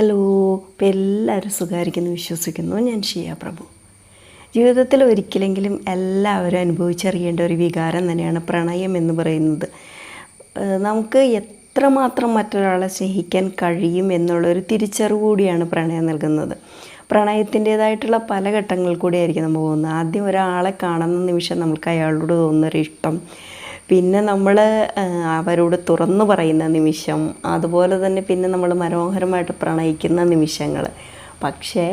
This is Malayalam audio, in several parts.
ഹലോ ഇപ്പം എല്ലാവരും സുഖമായിരിക്കുന്നു വിശ്വസിക്കുന്നു. ഞാൻ ഷിയ പ്രഭു. ജീവിതത്തിൽ ഒരിക്കലെങ്കിലും എല്ലാവരും അനുഭവിച്ചറിയേണ്ട ഒരു വികാരം തന്നെയാണ് പ്രണയം എന്ന് പറയുന്നത്. നമുക്ക് എത്രമാത്രം മറ്റൊരാളെ സ്നേഹിക്കാൻ കഴിയും എന്നുള്ളൊരു തിരിച്ചറിവ് കൂടിയാണ് പ്രണയം നൽകുന്നത്. പ്രണയത്തിന്റേതായിട്ടുള്ള പല ഘട്ടങ്ങൾ കൂടിയായിരിക്കും നമ്മൾ പോകുന്നത്. ആദ്യം ഒരാളെ കാണുന്ന നിമിഷം നമുക്ക് അയാളോട് തോന്നുന്നൊരു ഇഷ്ടം പിന്നെ നമ്മൾ അവരോട് തുറന്നു പറയുന്ന നിമിഷം അതുപോലെ തന്നെ പിന്നെ നമ്മൾ മനോഹരമായിട്ട് പ്രണയിക്കുന്ന നിമിഷങ്ങൾ പക്ഷേ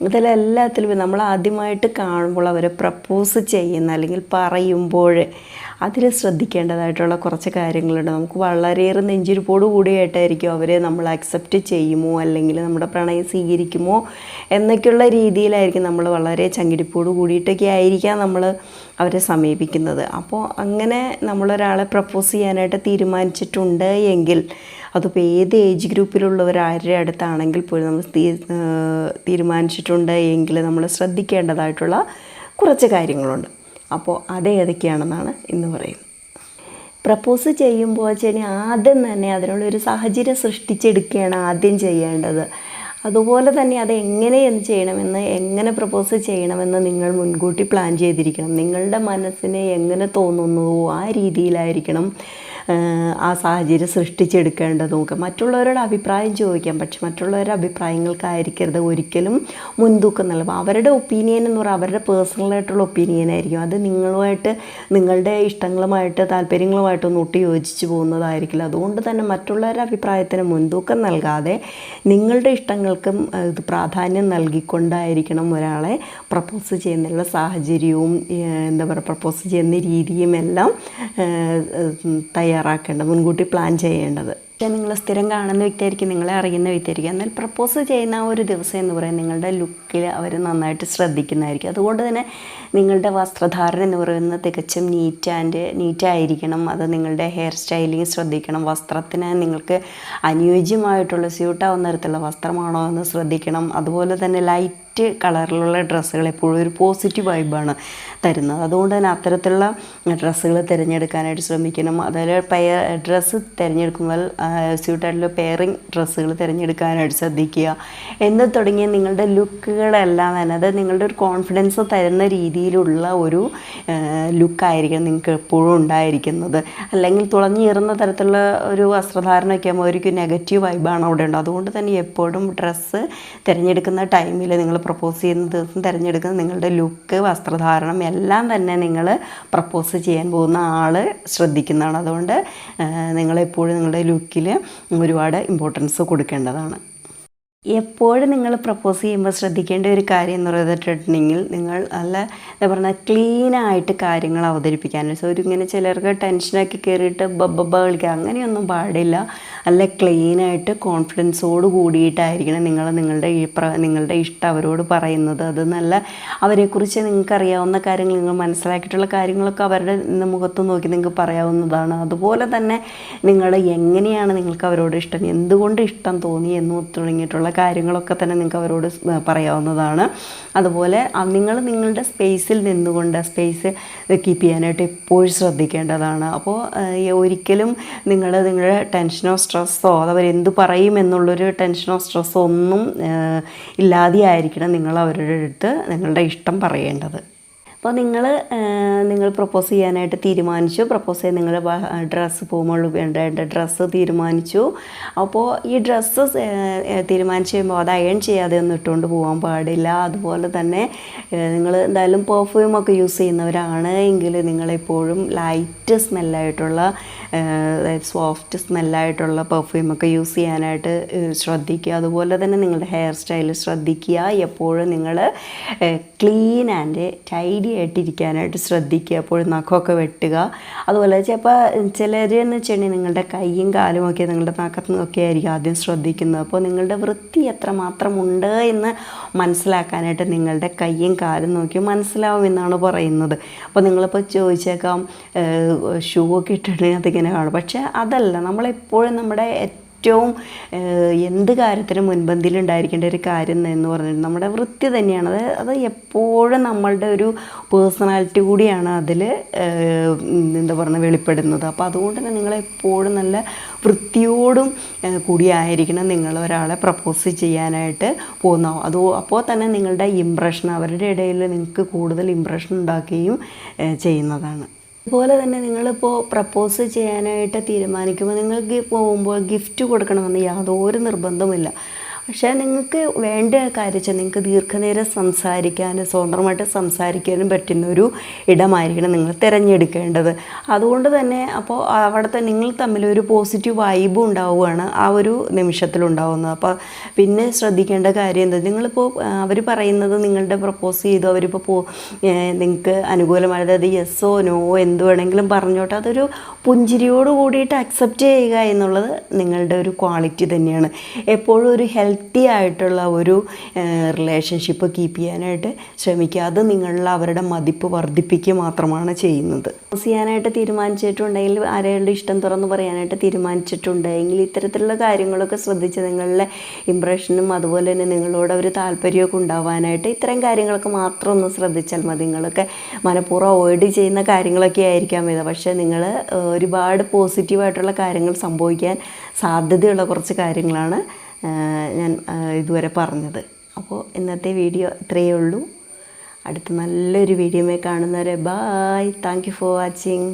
ഇതിലെല്ലാത്തിലും നമ്മൾ ആദ്യമായിട്ട് കാണുമ്പോൾ അവരെ പ്രപ്പോസ് ചെയ്യുന്ന അല്ലെങ്കിൽ പറയുമ്പോൾ അതിൽ ശ്രദ്ധിക്കേണ്ടതായിട്ടുള്ള കുറച്ച് കാര്യങ്ങളുണ്ട്. നമുക്ക് വളരെയേറെ നെഞ്ചിരിപ്പോട് കൂടിയായിട്ടായിരിക്കും അവരെ നമ്മൾ അക്സെപ്റ്റ് ചെയ്യുമോ അല്ലെങ്കിൽ നമ്മുടെ പ്രണയം സ്വീകരിക്കുമോ എന്നൊക്കെയുള്ള രീതിയിലായിരിക്കും നമ്മൾ വളരെ ചങ്കിടിപ്പോട് കൂടിയിട്ടൊക്കെ ആയിരിക്കാം നമ്മൾ അവരെ സമീപിക്കുന്നത്. അപ്പോൾ അങ്ങനെ നമ്മളൊരാളെ പ്രപ്പോസ് ചെയ്യാനായിട്ട് തീരുമാനിച്ചിട്ടുണ്ട് എങ്കിൽ അതിപ്പോൾ ഏത് ഏജ് ഗ്രൂപ്പിലുള്ളവരാരുടെ അടുത്താണെങ്കിൽ പോലും നമ്മൾ തീരുമാനിച്ചിട്ടുണ്ട് എങ്കിൽ നമ്മൾ ശ്രദ്ധിക്കേണ്ടതായിട്ടുള്ള കുറച്ച് കാര്യങ്ങളുണ്ട്. അപ്പോൾ അത് ഏതൊക്കെയാണെന്നാണ് ഇന്ന് പറയുന്നത്. പ്രപ്പോസ് ചെയ്യുമ്പോൾ വെച്ചാൽ ആദ്യം തന്നെ അതിനുള്ളൊരു സാഹചര്യം സൃഷ്ടിച്ചെടുക്കുകയാണ് ആദ്യം ചെയ്യേണ്ടത്. അതുപോലെ തന്നെ അത് എങ്ങനെ ചെയ്യണമെന്ന് എങ്ങനെ പ്രപ്പോസ് ചെയ്യണമെന്ന് നിങ്ങൾ മുൻകൂട്ടി പ്ലാൻ ചെയ്തിരിക്കണം. നിങ്ങളുടെ മനസ്സിനെ എങ്ങനെ തോന്നുന്നുവോ ആ രീതിയിലായിരിക്കണം ആ സാഹചര്യം സൃഷ്ടിച്ചെടുക്കേണ്ടത് നോക്കുക മറ്റുള്ളവരുടെ അഭിപ്രായം ചോദിക്കാം. പക്ഷെ മറ്റുള്ളവരുടെ അഭിപ്രായങ്ങൾക്കായിരിക്കരുത് ഒരിക്കലും മുൻതൂക്കം നൽകുക അവരുടെ ഒപ്പീനിയൻ എന്ന് പറയുക അവരുടെ പേഴ്സണലായിട്ടുള്ള ഒപ്പീനിയൻ ആയിരിക്കും. അത് നിങ്ങളുമായിട്ട് നിങ്ങളുടെ ഇഷ്ടങ്ങളുമായിട്ട് താല്പര്യങ്ങളുമായിട്ടൊന്നും ഒട്ടി യോജിച്ച് പോകുന്നതായിരിക്കില്ല. അതുകൊണ്ട് തന്നെ മറ്റുള്ളവരുടെ അഭിപ്രായത്തിന് മുൻതൂക്കം നൽകാതെ നിങ്ങളുടെ ഇഷ്ടങ്ങൾക്കും ഇത് പ്രാധാന്യം നൽകിക്കൊണ്ടായിരിക്കണം ഒരാളെ പ്രപ്പോസ് ചെയ്യുന്നുള്ള സാഹചര്യവും എന്താ പറയുക പ്രപ്പോസ് ചെയ്യുന്ന രീതിയും എല്ലാം ഏഹ്, തയ്യാറാക്കേണ്ടത് മുൻകൂട്ടി പ്ലാൻ ചെയ്യേണ്ടത്. പക്ഷേ നിങ്ങൾ സ്ഥിരം കാണുന്ന വ്യക്തിയായിരിക്കും നിങ്ങളെ അറിയുന്ന വ്യക്തിയായിരിക്കും. എന്നാൽ പ്രപ്പോസ് ചെയ്യുന്ന ആ ഒരു ദിവസം എന്ന് പറയുന്നത് നിങ്ങളുടെ ലുക്കിൽ അവർ നന്നായിട്ട് ശ്രദ്ധിക്കുന്നതായിരിക്കും. അതുകൊണ്ട് തന്നെ നിങ്ങളുടെ വസ്ത്രധാരണ എന്ന് പറയുന്നത് തികച്ചും നീറ്റ് ആൻഡ് നീറ്റായിരിക്കണം അത് നിങ്ങളുടെ ഹെയർ സ്റ്റൈലിങ് ശ്രദ്ധിക്കണം. വസ്ത്രത്തിന് നിങ്ങൾക്ക് അനുയോജ്യമായിട്ടുള്ള സ്യൂട്ടാവുന്ന തരത്തിലുള്ള വസ്ത്രമാണോ എന്ന് ശ്രദ്ധിക്കണം. അതുപോലെ തന്നെ ലൈറ്റ് കളറിലുള്ള ഡ്രസ്സുകൾ എപ്പോഴും ഒരു പോസിറ്റീവ് വൈബാണ് തരുന്നത്. അതുകൊണ്ട് തന്നെ അത്തരത്തിലുള്ള ഡ്രസ്സുകൾ തിരഞ്ഞെടുക്കാനായിട്ട് ശ്രമിക്കണം. അതായത് പെയർ ഡ്രസ്സ് തിരഞ്ഞെടുക്കുമ്പോൾ സ്യൂട്ടായിട്ടുള്ള പെയറിങ് ഡ്രസ്സുകൾ തിരഞ്ഞെടുക്കാനായിട്ട് ശ്രദ്ധിക്കുക. എന്ന് തുടങ്ങിയ നിങ്ങളുടെ ലുക്കുകളെല്ലാം തന്നെ അത് നിങ്ങളുടെ ഒരു കോൺഫിഡൻസ് തരുന്ന രീതിയിലുള്ള ഒരു ലുക്കായിരിക്കണം നിങ്ങൾക്ക് എപ്പോഴും ഉണ്ടായിരിക്കുന്നത്. അല്ലെങ്കിൽ തുളഞ്ഞേറുന്ന തരത്തിലുള്ള ഒരു വസ്ത്രധാരണമൊക്കെ ആകുമ്പോൾ ഒരു നെഗറ്റീവ് വൈബാണ് അവിടെ ഉണ്ട് അതുകൊണ്ട് തന്നെ എപ്പോഴും ഡ്രസ്സ് തിരഞ്ഞെടുക്കുന്ന ടൈമിൽ നിങ്ങൾ പ്രപ്പോസ് ചെയ്യുന്ന ദിവസം തിരഞ്ഞെടുക്കുന്ന നിങ്ങളുടെ ലുക്ക് വസ്ത്രധാരണം എല്ലാം തന്നെ നിങ്ങൾ പ്രപ്പോസ് ചെയ്യാൻ പോകുന്ന ആൾ ശ്രദ്ധിക്കുന്നതാണ്. അതുകൊണ്ട് നിങ്ങളെപ്പോഴും നിങ്ങളുടെ ലുക്കിൽ ഒരുപാട് ഇമ്പോർട്ടൻസ് കൊടുക്കേണ്ടതാണ്. എപ്പോഴും നിങ്ങൾ പ്രപ്പോസ് ചെയ്യുമ്പോൾ ശ്രദ്ധിക്കേണ്ട ഒരു കാര്യം എന്ന് പറയുന്നത് നിങ്ങൾ നല്ല എന്താ പറഞ്ഞാൽ ക്ലീനായിട്ട് കാര്യങ്ങൾ അവതരിപ്പിക്കാനാണ് സോ ഒരു ഇങ്ങനെ ചിലർക്ക് ടെൻഷനൊക്കെ കയറിയിട്ട് ബബ്ബ കളിക്കുക. അങ്ങനെയൊന്നും പാടില്ല. നല്ല ക്ലീനായിട്ട് കോൺഫിഡൻസോട് കൂടിയിട്ടായിരിക്കണം നിങ്ങൾ നിങ്ങളുടെ ഈ നിങ്ങളുടെ ഇഷ്ടം അവരോട് പറയുന്നത്. അത് നല്ല അവരെക്കുറിച്ച് നിങ്ങൾക്ക് അറിയാവുന്ന കാര്യങ്ങൾ നിങ്ങൾ മനസ്സിലാക്കിയിട്ടുള്ള കാര്യങ്ങളൊക്കെ അവരുടെ മുഖത്ത് നോക്കി നിങ്ങൾക്ക് പറയാവുന്നതാണ്. അതുപോലെ തന്നെ നിങ്ങൾ എങ്ങനെയാണ് നിങ്ങൾക്ക് അവരോട് ഇഷ്ടം എന്തുകൊണ്ട് ഇഷ്ടം തോന്നി എന്ന് തുടങ്ങിയിട്ടുള്ള കാര്യങ്ങളൊക്കെ തന്നെ നിങ്ങൾക്ക് അവരോട് പറയാവുന്നതാണ്. അതുപോലെ നിങ്ങൾ നിങ്ങളുടെ സ്പേസിൽ നിന്നുകൊണ്ട് സ്പേസ് കീപ്പ് ചെയ്യാനായിട്ട് എപ്പോഴും ശ്രദ്ധിക്കേണ്ടതാണ്. അപ്പോൾ ഒരിക്കലും നിങ്ങൾ നിങ്ങളുടെ ടെൻഷനോ സ്ട്രെസ്സോ അതവരെന്ത് പറയും എന്നുള്ളൊരു ടെൻഷനോ സ്ട്രെസ്സോ ഒന്നും ഇല്ലാതെയായിരിക്കണം നിങ്ങൾ അവരുടെ അടുത്ത് നിങ്ങളുടെ ഇഷ്ടം പറയേണ്ടത്. അപ്പോൾ നിങ്ങൾ നിങ്ങൾ പ്രപ്പോസ് ചെയ്യാനായിട്ട് തീരുമാനിച്ചു. പ്രപ്പോസ് ചെയ്യാൻ നിങ്ങൾ ഡ്രസ്സ് പോകുമ്പോൾ വേണ്ട ഡ്രസ്സ് തീരുമാനിച്ചു. അപ്പോൾ ഈ ഡ്രസ്സ് തീരുമാനിച്ച് കഴിയുമ്പോൾ അത് അയൺ ചെയ്യാതെ ഒന്നും ഇട്ടുകൊണ്ട് പോകാൻ പാടില്ല. അതുപോലെ തന്നെ നിങ്ങൾ എന്തായാലും പെർഫ്യൂം ഒക്കെ യൂസ് ചെയ്യുന്നവരാണ് എങ്കിൽ നിങ്ങളെപ്പോഴും ലൈറ്റ് സ്മെല്ലായിട്ടുള്ള സോഫ്റ്റ് സ്മെല്ലായിട്ടുള്ള പെർഫ്യൂം ഒക്കെ യൂസ് ചെയ്യാനായിട്ട് ശ്രദ്ധിക്കുക. അതുപോലെ തന്നെ നിങ്ങളുടെ ഹെയർ സ്റ്റൈൽ ശ്രദ്ധിക്കുക. എപ്പോഴും നിങ്ങൾ ക്ലീൻ ആൻഡ് ടൈഡി ആയിട്ടിരിക്കാനായിട്ട് ശ്രദ്ധിക്കുക എപ്പോഴും നഖമൊക്കെ വെട്ടുക. അതുപോലെ ചിലപ്പോൾ ചിലർ എന്ന് വെച്ചിട്ടുണ്ടെങ്കിൽ നിങ്ങളുടെ കൈയും കാലും ഒക്കെ നിങ്ങളുടെ നഖത്തു നിന്നൊക്കെ ആയിരിക്കും ആദ്യം ശ്രദ്ധിക്കുന്നത്. അപ്പോൾ നിങ്ങളുടെ വൃത്തി എത്രമാത്രം ഉണ്ട് എന്ന് മനസ്സിലാക്കാനായിട്ട് നിങ്ങളുടെ കൈയും കാലും നോക്കി മനസ്സിലാവും എന്നാണ് പറയുന്നത്. അപ്പോൾ നിങ്ങളിപ്പോൾ ചോദിച്ചേക്കാം ഷൂ ഒക്കെ ഇട്ടിട്ടുണ്ടെങ്കിൽ അതിങ്ങനെ കാണും. പക്ഷേ അതല്ല നമ്മളെപ്പോഴും നമ്മുടെ ഏറ്റവും എന്ത് കാര്യത്തിനും മുൻപന്തിയിൽ ഉണ്ടായിരിക്കേണ്ട ഒരു കാര്യം എന്ന് പറഞ്ഞാൽ നമ്മുടെ വൃത്തി തന്നെയാണ്. അത് അത് എപ്പോഴും നമ്മളുടെ ഒരു പേഴ്സണാലിറ്റി കൂടിയാണ് അതിൽ എന്താ പറയുക വെളിപ്പെടുന്നത്. അപ്പോൾ അതുകൊണ്ട് തന്നെ നിങ്ങൾ എപ്പോഴും നല്ല വൃത്തിയോടും കൂടിയായിരിക്കണം നിങ്ങൾ ഒരാളെ പ്രപ്പോസ് ചെയ്യാനായിട്ട് പോകുന്ന അത് അപ്പോൾ തന്നെ നിങ്ങളുടെ ഇംപ്രഷൻ അവരുടെ ഇടയിൽ നിങ്ങൾക്ക് കൂടുതൽ ഇംപ്രഷൻ ഉണ്ടാക്കുകയും ചെയ്യുന്നതാണ്. അതുപോലെ തന്നെ നിങ്ങളിപ്പോൾ പ്രപ്പോസ് ചെയ്യാനായിട്ട് തീരുമാനിക്കുമ്പോൾ നിങ്ങൾക്ക് പോകുമ്പോൾ ഗിഫ്റ്റ് കൊടുക്കണമെന്ന് യാതൊരു നിർബന്ധമില്ല പക്ഷേ നിങ്ങൾക്ക് വേണ്ട കാര്യം വെച്ചാൽ നിങ്ങൾക്ക് ദീർഘനേരം സംസാരിക്കാനും സ്വതന്ത്രമായിട്ട് സംസാരിക്കാനും പറ്റുന്ന ഒരു ഇടമായിരിക്കണം നിങ്ങൾ തിരഞ്ഞെടുക്കേണ്ടത്. അതുകൊണ്ട് തന്നെ അപ്പോൾ അവിടുത്തെ നിങ്ങൾ തമ്മിൽ ഒരു പോസിറ്റീവ് വൈബും ഉണ്ടാവുകയാണ് ആ ഒരു നിമിഷത്തിലുണ്ടാവുന്നത്. അപ്പോൾ പിന്നെ ശ്രദ്ധിക്കേണ്ട കാര്യം എന്താ? നിങ്ങളിപ്പോൾ അവർ പറയുന്നത് നിങ്ങളുടെ പ്രപ്പോസ് ചെയ്തു. അവരിപ്പോൾ പോ നിങ്ങൾക്ക് അനുകൂലമായത് അത് യെസ്സോ നോ എന്ത് വേണമെങ്കിലും പറഞ്ഞോട്ടെ. അതൊരു പുഞ്ചിരിയോട് കൂടിയിട്ട് അക്സെപ്റ്റ് ചെയ്യുക എന്നുള്ളത് നിങ്ങളുടെ ഒരു ക്വാളിറ്റി തന്നെയാണ്. എപ്പോഴും ഒരു ഹെൽത്തി ആയിട്ടുള്ള ഒരു റിലേഷൻഷിപ്പ് കീപ്പ് ചെയ്യാനായിട്ട് ശ്രമിക്കുക. അത് നിങ്ങളിൽ അവരുടെ മതിപ്പ് വർദ്ധിപ്പിക്കുക മാത്രമാണ് ചെയ്യുന്നത്. ചെയ്യാനായിട്ട് തീരുമാനിച്ചിട്ടുണ്ടെങ്കിൽ ആരെയുടെ ഇഷ്ടം തുറന്ന് പറയാനായിട്ട് തീരുമാനിച്ചിട്ടുണ്ടെങ്കിൽ ഇത്തരത്തിലുള്ള കാര്യങ്ങളൊക്കെ ശ്രദ്ധിച്ച് നിങ്ങളുടെ ഇമ്പ്രഷനും അതുപോലെ തന്നെ നിങ്ങളോട് ഒരു താല്പര്യമൊക്കെ ഉണ്ടാവാനായിട്ട് ഇത്തരം കാര്യങ്ങളൊക്കെ മാത്രം ഒന്ന് ശ്രദ്ധിച്ചാൽ മതി. നിങ്ങളൊക്കെ മനഃപൂർവം അവോയ്ഡ് ചെയ്യുന്ന കാര്യങ്ങളൊക്കെ ആയിരിക്കാം ഇത്. പക്ഷേ നിങ്ങൾ ഒരുപാട് പോസിറ്റീവായിട്ടുള്ള കാര്യങ്ങൾ സംഭവിക്കാൻ സാധ്യതയുള്ള കുറച്ച് കാര്യങ്ങളാണ് ഞാൻ ഇതുവരെ പറഞ്ഞത്. അപ്പോൾ ഇന്നത്തെ വീഡിയോ ഇത്രയേ ഉള്ളൂ. അടുത്ത നല്ലൊരു വീഡിയോമേ കാണുന്നവരെ bye thank you for watching